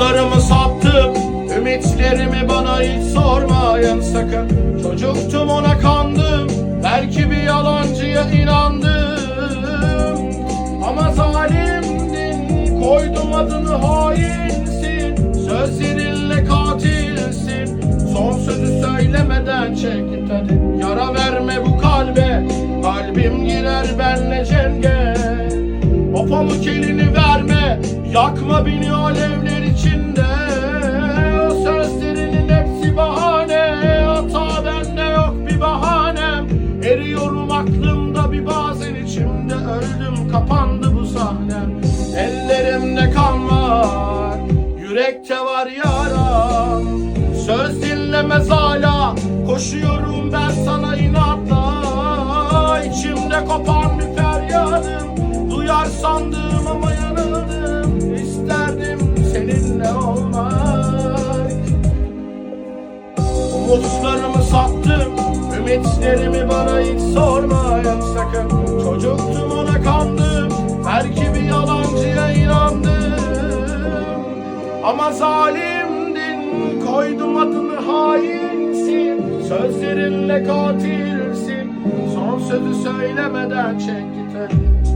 Umutlarımı sattım. Ümitlerimi bana hiç sormayın sakın. Çocuktum ona kandım. Belki bir yalancıya inandım. Ama zalimdin Koydum adını hainsin. Sözlerinle katilsin. Son sözü söylemeden çek hadi. Yara verme bu kalbe. Kalbim girer benle cenge. O pamuk elini verme. Yakma beni alevler Söz dinlemez hala. Koşuyorum ben sana inatla. İçimde kopan bir feryadım. Duyar sandım ama yanıldım İsterdim seninle olmak. Umutlarımı sattım. Ümitlerimi bana hiç sormayın sakın. Çocuktum ona kandım. Belki bir yalancıya inandım. Ama zalimdin Koydum adını hainsin Sözlerinle katilsin Son sözü söylemeden çek git.